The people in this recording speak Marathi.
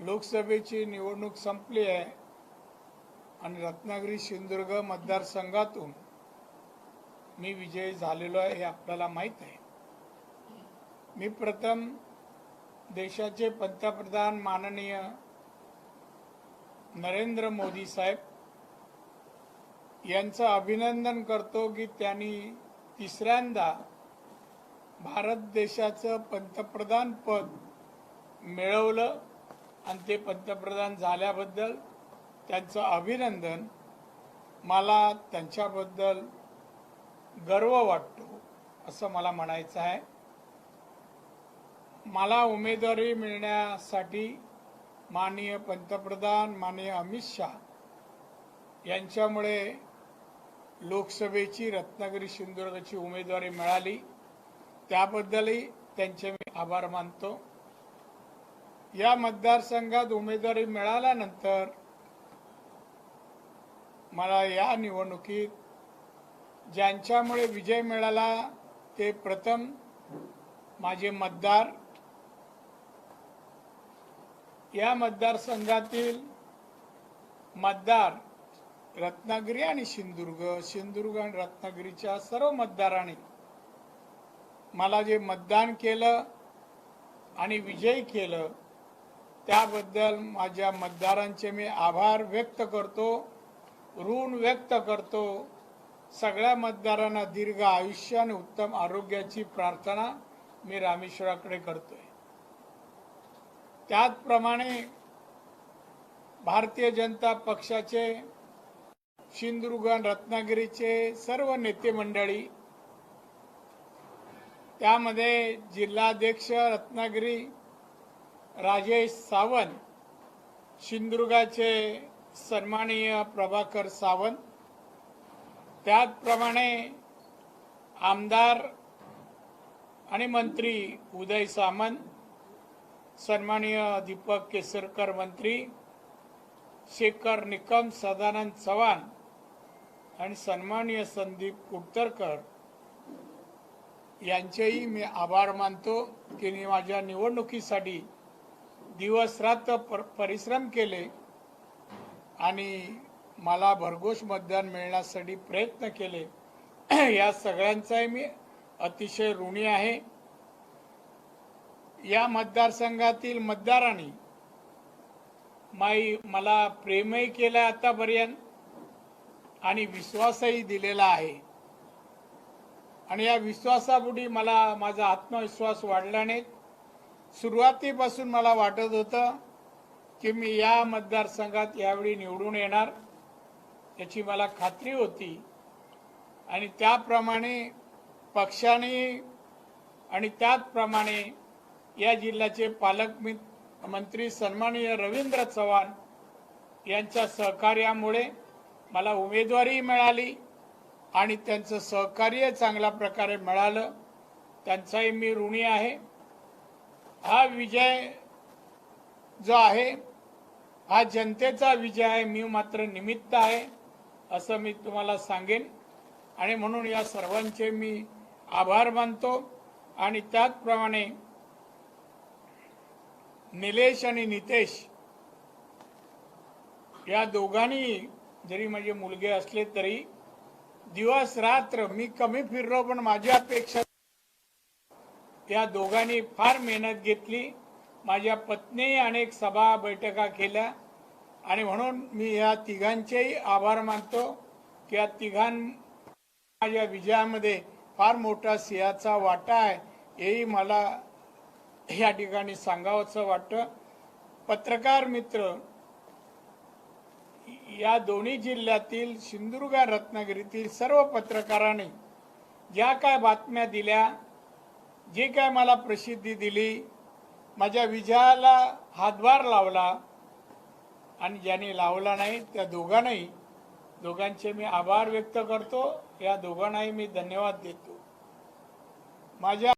लोकसभेची निवडणूक संपली आहे आणि रत्नागिरी सिंधुदुर्ग मतदारसंघातून मी विजयी झालेलो आहे हे आपल्याला माहीत आहे. मी प्रथम देशाचे पंतप्रधान माननीय नरेंद्र मोदी साहेब यांचं अभिनंदन करतो की त्यांनी तिसऱ्यांदा भारत देशाचं पंतप्रधान पद मिळवलं. आणि ते पंतप्रधान झाल्याबद्दल त्यांचं अभिनंदन. मला त्यांच्याबद्दल गर्व वाटतो असं मला म्हणायचं आहे. मला उमेदवारी मिळण्यासाठी माननीय पंतप्रधान माननीय अमित शहा यांच्यामुळे लोकसभेची रत्नागिरी सिंधुदुर्गची उमेदवारी मिळाली. त्याबद्दलही त्यांचे मी आभार मानतो. या मतदारसंघात उमेदवारी मिळाल्यानंतर मला या निवडणुकीत ज्यांच्यामुळे विजय मिळाला ते प्रथम माझे मतदार. या मतदारसंघातील मतदार रत्नागिरी आणि सिंधुदुर्ग सिंधुदुर्ग आणि रत्नागिरीच्या सर्व मतदारांनी मला जे मतदान केलं आणि विजयी केलं त्याबद्दल माझ्या मतदारांचे मी आभार व्यक्त करतो ऋण व्यक्त करतो. सगळ्या मतदारांना दीर्घ आयुष्य आणि उत्तम आरोग्याची प्रार्थना मी रामेश्वराकडे करतोय. त्याचप्रमाणे भारतीय जनता पक्षाचे सिंधुदुर्ग रत्नागिरीचे सर्व नेते मंडळी त्यामध्ये जिल्हाध्यक्ष रत्नागिरी राजेश सावंत सिंधुदुर्गाचे सन्माननीय प्रभाकर सावंत त्याचप्रमाणे आमदार आणि मंत्री उदय सामंत सन्माननीय दीपक केसरकर मंत्री शेखर निकम सदानंद चव्हाण आणि सन्माननीय संदीप कुडतरकर यांचेही मी आभार मानतो की मी माझ्या निवडणुकीसाठी दिवस रात्र पर परिश्रम केले आणि मला भरघोष मतदान मिळण्यासाठी प्रयत्न केले. या सगळ्यांचाही मी अतिशय ऋणी आहे. या मतदारसंघातील मतदारांनी माई मला प्रेमही केलं आतापर्यंत आणि विश्वासही दिलेला आहे. आणि या विश्वासापुढी मला माझा आत्मविश्वास वाढल्याने सुरुवातीपासून मला वाटत होतं की मी या मतदारसंघात यावेळी निवडून येणार याची मला खात्री होती. आणि त्याप्रमाणे पक्षाने आणि त्याचप्रमाणे या जिल्ह्याचे पालक मंत्री सन्माननीय रवींद्र चव्हाण यांच्या सहकार्यामुळे मला उमेदवारी मिळाली आणि त्यांचं सहकार्य चांगल्या प्रकारे मिळालं. त्यांचाही मी ऋणी आहे. हा विजय जो आहे हा जनतेचा विजय आहे मी मात्र निमित्त आहे असं मी तुम्हाला सांगेन. आणि म्हणून या सर्वांचे मी आभार मानतो. आणि त्याचप्रमाणे निलेश आणि नितेश या दोघांनी जरी माझे मुलगे असले तरी दिवस रात्र मी कमी फिरलो पण माझ्यापेक्षा या दोघांनी फार मेहनत घेतली. माझ्या पत्नी अनेक सभा बैठका केल्या. आणि म्हणून मी या तिघांचेही आभार मानतो की या तिघां माझ्या विजयामध्ये फार मोठा सिंहाचा वाटा आहे हेही मला या ठिकाणी सांगावंसं वाटतं. पत्रकार मित्र या दोन्ही जिल्ह्यातील सिंधुदुर्ग रत्नागिरीतील सर्व पत्रकारांनी ज्या काय बातम्या दिल्या जे काय मला प्रसिद्धी दिली माझ्या विजयाला हातभार लावला आणि ज्याने लावला नाही त्या दोघांनाही दोघांचे मी आभार व्यक्त करतो. या दोघांनाही मी धन्यवाद देतो. माझ्या